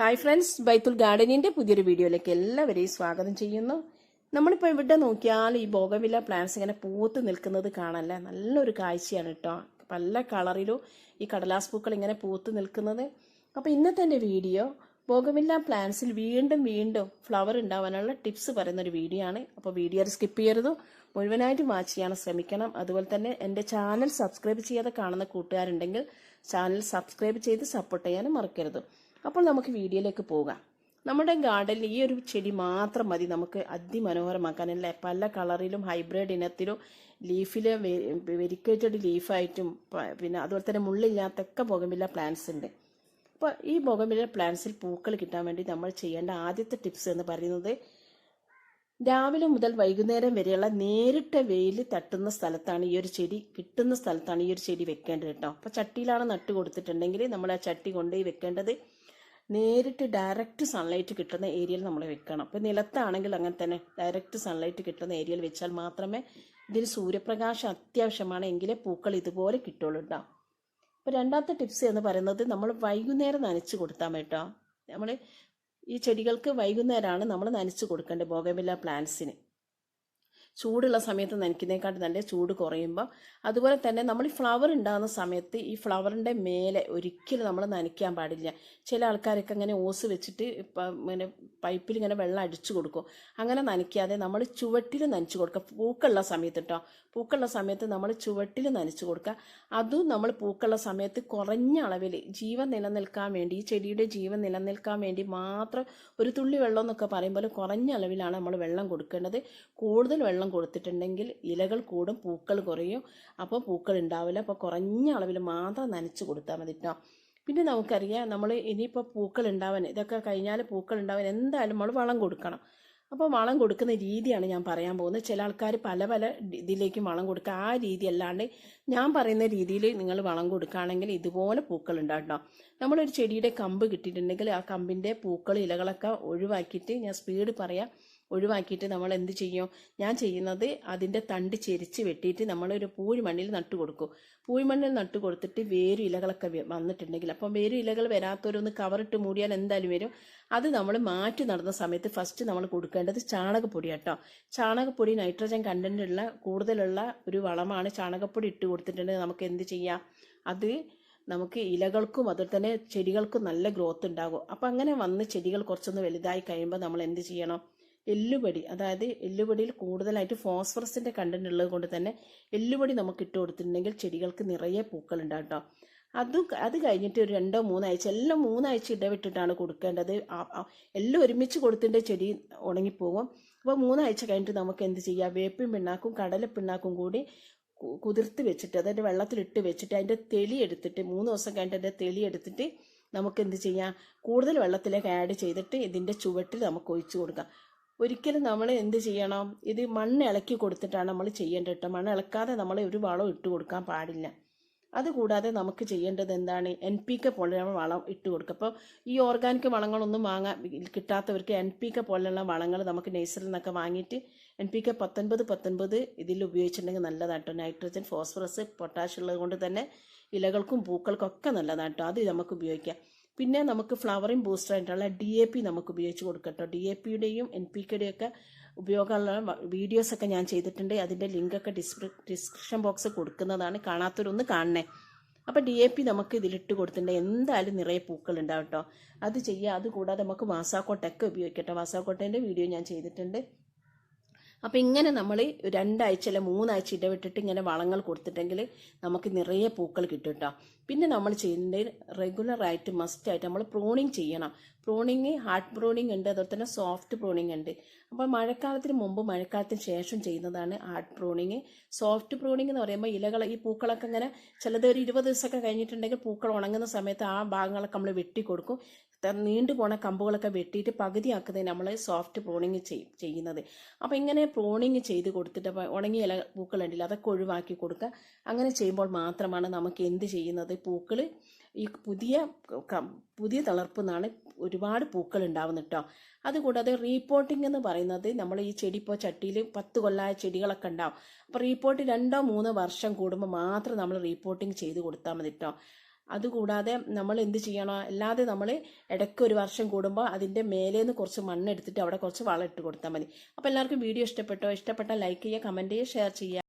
Hi friends ബൈത്തുൽ ഗാർഡനിന്റെ പുതിയൊരു വീഡിയോയിലേക്ക് എല്ലാവരെയും സ്വാഗതം ചെയ്യുന്നു. നമ്മളിപ്പോൾ ഇവിടെ നോക്കിയാൽ ഈ ബോഗവില പ്ലാന്റ്സ് ഇങ്ങനെ പൂത്ത് നിൽക്കുന്നത് കാണല്ലേ നല്ലൊരു കാഴ്ചയാണ് കേട്ടോ പല കളറിലും ഈ കടലാസ് പൂക്കൾ ഇങ്ങനെ പൂത്ത് നിൽക്കുന്നത്. അപ്പോൾ ഇന്നത്തെ എന്റെ വീഡിയോ ബോഗവില്ല പ്ലാന്റ്സിൽ വീണ്ടും വീണ്ടും ഫ്ലവർ ഉണ്ടാവാനുള്ള ടിപ്സ് പറയുന്നൊരു വീഡിയോ ആണ്. അപ്പോൾ വീഡിയോ സ്കിപ്പ് ചെയ്യരുത്. മുഴുവനായിട്ട് വാച്ച് ചെയ്യാൻ ശ്രമിക്കണം. അതുപോലെ തന്നെ എന്റെ ചാനൽ സബ്സ്ക്രൈബ് ചെയ്യാതെ കാണുന്ന കൂട്ടുകാരുണ്ടെങ്കിൽ ചാനൽ സബ്സ്ക്രൈബ് ചെയ്ത് സപ്പോർട്ട് ചെയ്യാനും മറക്കരുത്. അപ്പോൾ നമുക്ക് വീഡിയോയിലേക്ക് പോകാം. നമ്മുടെ ഗാർഡനിൽ ഈ ഒരു ചെടി മാത്രം മതി. നമുക്ക് അതിമനോഹരമാക്കാൻ അല്ലേ പല കളറിലും ഹൈബ്രിഡ് ഇനത്തിലും ലീഫിൽ വെരിക്കേറ്റഡ് ലീഫായിട്ടും പിന്നെ അതുപോലെ തന്നെ മുള്ളില്ലാത്തൊക്കെ പുകമില്ല പ്ലാന്റ്സ് ഉണ്ട്. അപ്പോൾ ഈ ബോഗമില്ല പ്ലാന്റ്സിൽ പൂക്കൾ കിട്ടാൻ വേണ്ടി നമ്മൾ ചെയ്യേണ്ട ആദ്യത്തെ ടിപ്സ് എന്ന് പറയുന്നത് രാവിലെ മുതൽ വൈകുന്നേരം വരെയുള്ള നേരിട്ട വെയിൽ തട്ടുന്ന സ്ഥലത്താണ് ഈ ഒരു ചെടി കിട്ടുന്ന സ്ഥലത്താണ് ഈ ഒരു ചെടി വെക്കേണ്ടത് കേട്ടോ. അപ്പോൾ ചട്ടിയിലാണ് നട്ട് കൊടുത്തിട്ടുണ്ടെങ്കിൽ നമ്മൾ ആ ചട്ടി കൊണ്ടുപോയി വെക്കേണ്ടത് നേരിട്ട് ഡയറക്റ്റ് സൺലൈറ്റ് കിട്ടുന്ന ഏരിയയിൽ നമ്മൾ വെക്കണം. അപ്പോൾ നിലത്താണെങ്കിൽ അങ്ങനെ തന്നെ ഡയറക്റ്റ് സൺലൈറ്റ് കിട്ടുന്ന ഏരിയയിൽ വെച്ചാൽ മാത്രമേ ഇതിന് സൂര്യപ്രകാശം അത്യാവശ്യമാണ് എങ്കിലേ പൂക്കൾ ഇതുപോലെ കിട്ടുള്ളൂ കേട്ടോ. അപ്പോൾ രണ്ടാമത്തെ ടിപ്സ് എന്ന് പറയുന്നത് നമ്മൾ വൈകുന്നേരം നനച്ച് കൊടുത്താൽ കേട്ടോ. നമ്മൾ ഈ ചെടികൾക്ക് വൈകുന്നേരമാണ് നമ്മൾ നനച്ചു കൊടുക്കേണ്ടത് ബോഗമില്ല പ്ലാന്റ്സിന് ചൂടുള്ള സമയത്ത് നനയ്ക്കുന്നതിനെക്കാട്ട് നല്ല ചൂട് കുറയുമ്പോൾ അതുപോലെ തന്നെ നമ്മൾ ഈ ഫ്ലവർ ഉണ്ടാകുന്ന സമയത്ത് ഈ ഫ്ലവറിന്റെ മേലെ ഒരിക്കലും നമ്മൾ നനയ്ക്കാൻ പാടില്ല. ചില ആൾക്കാരൊക്കെ അങ്ങനെ ഓസ് വെച്ചിട്ട് ഇങ്ങനെ പൈപ്പിൽ ഇങ്ങനെ വെള്ളം അടിച്ചു കൊടുക്കും. അങ്ങനെ നനയ്ക്കാതെ നമ്മൾ ചുവട്ടിൽ നനച്ചു കൊടുക്കുക. പൂക്കളുള്ള സമയത്ത് കേട്ടോ പൂക്കളുള്ള സമയത്ത് നമ്മൾ ചുവട്ടിൽ നനച്ചു കൊടുക്കുക. അതും നമ്മൾ പൂക്കളുള്ള സമയത്ത് കുറഞ്ഞ അളവിൽ ജീവൻ നിലനിൽക്കാൻ വേണ്ടി ഈ ചെടിയുടെ ജീവൻ നിലനിൽക്കാൻ വേണ്ടി മാത്രം ഒരു തുള്ളി വെള്ളം എന്നൊക്കെ പറയുമ്പോൾ കുറഞ്ഞ അളവിലാണ് നമ്മൾ വെള്ളം കൊടുക്കേണ്ടത്. കൂടുതൽ വെള്ളം കൊടുത്തിട്ടുണ്ടെങ്കിൽ ഇലകൾ കൂടും പൂക്കൾ കുറയും. അപ്പോൾ പൂക്കൾ ഉണ്ടാവില്ല. അപ്പോൾ കുറഞ്ഞ അളവിൽ മാത്രം നനച്ച് കൊടുത്താൽ മതി കേട്ടോ പിന്നെ നമുക്കറിയാം നമ്മൾ ഇനിയിപ്പോൾ പൂക്കൾ ഉണ്ടാവാൻ ഇതൊക്കെ കഴിഞ്ഞാൽ പൂക്കൾ ഉണ്ടാവാൻ എന്തായാലും നമ്മൾ വളം കൊടുക്കണം. അപ്പോൾ വളം കൊടുക്കുന്ന രീതിയാണ് ഞാൻ പറയാൻ പോകുന്നത്. ചില ആൾക്കാർ പല പല ഇതിലേക്കും വളം കൊടുക്കുക. ആ രീതി അല്ലാണ്ട് ഞാൻ പറയുന്ന രീതിയിൽ നിങ്ങൾ വളം കൊടുക്കുകയാണെങ്കിൽ ഇതുപോലെ പൂക്കൾ ഉണ്ടാകട്ടോ നമ്മളൊരു ചെടിയുടെ കമ്പ് കിട്ടിയിട്ടുണ്ടെങ്കിൽ ആ കമ്പിന്റെ പൂക്കൾ ഇലകളൊക്കെ ഒഴിവാക്കിയിട്ട് ഞാൻ സ്പീഡ് പറയാം. ഒഴിവാക്കിയിട്ട് നമ്മൾ എന്ത് ചെയ്യും? ഞാൻ ചെയ്യുന്നത് അതിന്റെ തണ്ട് ചെരിച്ച് വെട്ടിയിട്ട് നമ്മളൊരു പൂഴി മണ്ണിൽ നട്ടു കൊടുക്കും. പൂഴി മണ്ണിൽ നട്ടു കൊടുത്തിട്ട് വേരു ഇലകളൊക്കെ വന്നിട്ടുണ്ടെങ്കിൽ അപ്പം വേരു ഇലകൾ വരാത്തവരൊന്ന് കവറിട്ട് മൂടിയാൽ എന്തായാലും വരും. അത് നമ്മൾ മാറ്റി നടന്ന സമയത്ത് ഫസ്റ്റ് നമ്മൾ കൊടുക്കേണ്ടത് ചാണകപ്പൊടി കേട്ടോ ചാണകപ്പൊടി നൈട്രജൻ കണ്ടന്റ് ഉള്ള കൂടുതലുള്ള ഒരു വളമാണ് ചാണകപ്പൊടി ഇട്ട് കൊടുത്തിട്ടുണ്ടെങ്കിൽ നമുക്ക് എന്ത് ചെയ്യാം? അത് നമുക്ക് ഇലകൾക്കും അതുപോലെ തന്നെ ചെടികൾക്കും നല്ല ഗ്രോത്ത് ഉണ്ടാകും. അപ്പം അങ്ങനെ വന്ന് ചെടികൾ കുറച്ചൊന്ന് വലുതായി കഴിയുമ്പോൾ നമ്മൾ എന്ത് ചെയ്യണം? എല്ലുപൊടി അതായത് എല്ലുപടിയിൽ കൂടുതലായിട്ട് ഫോസ്ഫറസിന്റെ കണ്ടന്റ് ഉള്ളത് കൊണ്ട് തന്നെ എല്ലുപടി നമുക്ക് ഇട്ട് കൊടുത്തിട്ടുണ്ടെങ്കിൽ ചെടികൾക്ക് നിറയെ പൂക്കൾ ഉണ്ടാകും അത് അത് കഴിഞ്ഞിട്ട് ഒരു രണ്ടോ മൂന്നാഴ്ച എല്ലാം മൂന്നാഴ്ച ഇടവിട്ടിട്ടാണ് കൊടുക്കേണ്ടത്. എല്ലാം ഒരുമിച്ച് കൊടുത്തിട്ട് ചെടി ഉണങ്ങിപ്പോകും അപ്പോൾ മൂന്നാഴ്ച കഴിഞ്ഞിട്ട് നമുക്ക് എന്ത് ചെയ്യാം? വേപ്പിൻ പിണ്ണാക്കും കടല പിണ്ണാക്കും കൂടി കുതിർത്ത് വെച്ചിട്ട് അതായത് വെള്ളത്തിലിട്ട് വെച്ചിട്ട് അതിന്റെ തെളി എടുത്തിട്ട് മൂന്ന് ദിവസം കഴിഞ്ഞിട്ട് അതിന്റെ തെളി എടുത്തിട്ട് നമുക്ക് എന്ത് ചെയ്യാം? കൂടുതൽ വെള്ളത്തിലേക്ക് ആഡ് ചെയ്തിട്ട് ഇതിന്റെ ചുവട്ടിൽ നമുക്ക് ഒഴിച്ചു കൊടുക്കാം. ഒരിക്കലും നമ്മൾ എന്ത് ചെയ്യണം? ഇത് മണ്ണ് ഇളക്കി കൊടുത്തിട്ടാണ് നമ്മൾ ചെയ്യേണ്ടത് കേട്ടോ മണ്ണ് ഇളക്കാതെ നമ്മൾ ഒരു വളം ഇട്ട് കൊടുക്കാൻ പാടില്ല. അതുകൂടാതെ നമുക്ക് ചെയ്യേണ്ടത് എന്താണ്? എൻ പി കെ പോലെയുള്ള വളം ഇട്ട് കൊടുക്കുക. അപ്പോൾ ഈ ഓർഗാനിക് വളങ്ങളൊന്നും വാങ്ങാൻ കിട്ടാത്തവർക്ക് എൻ പി കെ പോലെയുള്ള വളങ്ങൾ നമുക്ക് നേഴ്സറിൽ നിന്നൊക്കെ വാങ്ങിയിട്ട് എൻ പി കെ പത്തൊൻപത് പത്തൊൻപത് ഇതിൽ ഉപയോഗിച്ചിട്ടുണ്ടെങ്കിൽ നല്ലതാട്ടോ നൈട്രജൻ ഫോസ്ഫറസ് പൊട്ടാഷ് ഉള്ളത് കൊണ്ട് തന്നെ ഇലകൾക്കും പൂക്കൾക്കും ഒക്കെ നല്ലതാട്ടോ അത് നമുക്ക് ഉപയോഗിക്കാം. പിന്നെ നമുക്ക് ഫ്ലവറിംഗ് ബൂസ്റ്റർ ആയിട്ടുള്ള ഡി എ പി നമുക്ക് ഉപയോഗിച്ച് കൊടുക്കട്ടോ. ഡി എ പിയുടെയും എൻ പി കെയുടെയും ഒക്കെ ഉപയോഗമുള്ള വീഡിയോസ് ഒക്കെ ഞാൻ ചെയ്തിട്ടുണ്ട്. അതിന്റെ ലിങ്കൊക്കെ ഡിസ്ക്രി ഡിസ്ക്രിപ്ഷൻ ബോക്സ് കൊടുക്കുന്നതാണ്. കാണാത്തവരൊന്ന് കാണണേ. അപ്പോൾ ഡി എ പി നമുക്ക് ഇതിലിട്ട് കൊടുത്തിട്ടുണ്ടെങ്കിൽ എന്തായാലും നിറയെ പൂക്കൾ ഉണ്ടാവട്ടോ അത് ചെയ്യുക അതുകൂടാതെ നമുക്ക് വാസാക്കോട്ടൊക്കെ ഉപയോഗിക്കട്ടോ. വാസാക്കോട്ടേന്റെ വീഡിയോ ഞാൻ ചെയ്തിട്ടുണ്ട്. അപ്പോൾ ഇങ്ങനെ നമ്മൾ രണ്ടാഴ്ച അല്ലെ മൂന്നാഴ്ച ഇടവിട്ടിട്ട് ഇങ്ങനെ വളങ്ങൾ കൊടുത്തിട്ടെങ്കിൽ നമുക്ക് നിറയെ പൂക്കൾ കിട്ടും കേട്ടോ പിന്നെ നമ്മൾ ചെയ്യുന്നതിൽ റെഗുലറായിട്ട് മസ്റ്റ് ആയിട്ട് നമ്മൾ പ്രൂണിങ് ചെയ്യണം. പ്രൂണിങ് ഹാർഡ് പ്രൂണിങ് ഉണ്ട് അതുപോലെ തന്നെ സോഫ്റ്റ് പ്രൂണിങ് ഉണ്ട്. അപ്പോൾ മഴക്കാലത്തിന് മുമ്പ് മഴക്കാലത്തിന് ശേഷം ചെയ്യുന്നതാണ് ഹാർഡ് പ്രൂണിങ് സോഫ്റ്റ് പ്രൂണിങ് എന്ന് പറയുമ്പോൾ ഇലകൾ ഈ പൂക്കളൊക്കെ ഇങ്ങനെ ചിലത് ഒരു ഇരുപത് ദിവസമൊക്കെ കഴിഞ്ഞിട്ടുണ്ടെങ്കിൽ പൂക്കൾ ഉണങ്ങുന്ന സമയത്ത് ആ ഭാഗങ്ങളൊക്കെ നമ്മൾ വെട്ടി കൊടുക്കും. നീണ്ടു പോണ കമ്പുകളൊക്കെ വെട്ടിയിട്ട് പകുതിയാക്കുന്നതിന് നമ്മൾ സോഫ്റ്റ് പ്രൂണിങ് ചെയ്യും ചെയ്യുന്നത്. അപ്പോൾ ഇങ്ങനെ പ്രൂണിങ് ചെയ്ത് കൊടുത്തിട്ട് ഉണങ്ങിയ ഇല പൂക്കളുണ്ടല്ലോ അതൊക്കെ ഒഴിവാക്കി കൊടുക്കുക. അങ്ങനെ ചെയ്യുമ്പോൾ മാത്രമാണ് നമുക്ക് എന്ത് ചെയ്യുന്നത്? പൂക്കൾ ഈ പുതിയ പുതിയ തളർപ്പ് നിന്നാണ് ഒരുപാട് പൂക്കൾ ഉണ്ടാവുന്നത് കേട്ടോ അതുകൂടാതെ റീപോട്ടിംഗ് എന്ന് പറയുന്നത് നമ്മൾ ഈ ചെടി ഇപ്പോൾ ചട്ടിയിൽ പത്ത് കൊല്ലായ ചെടികളൊക്കെ ഉണ്ടാവും. അപ്പോൾ റീപോർട്ട് രണ്ടോ മൂന്നോ വർഷം കൂടുമ്പോൾ മാത്രം നമ്മൾ റീപോർട്ടിംഗ് ചെയ്ത് കൊടുത്താൽ മതി കേട്ടോ അതുകൂടാതെ നമ്മൾ എന്ത് ചെയ്യണം? അല്ലാതെ നമ്മൾ ഇടയ്ക്ക് ഒരു വർഷം കൂടുമ്പോൾ അതിന്റെ മേലേന്ന് കുറച്ച് മണ്ണെടുത്തിട്ട് അവിടെ കുറച്ച് വളം ഇട്ട് കൊടുത്താൽ മതി. അപ്പോൾ എല്ലാവർക്കും വീഡിയോ ഇഷ്ടപ്പെട്ടോ? ഇഷ്ടപ്പെട്ടാൽ ലൈക്ക് ചെയ്യുക കമന്റ് ചെയ്യുക ഷെയർ ചെയ്യുക.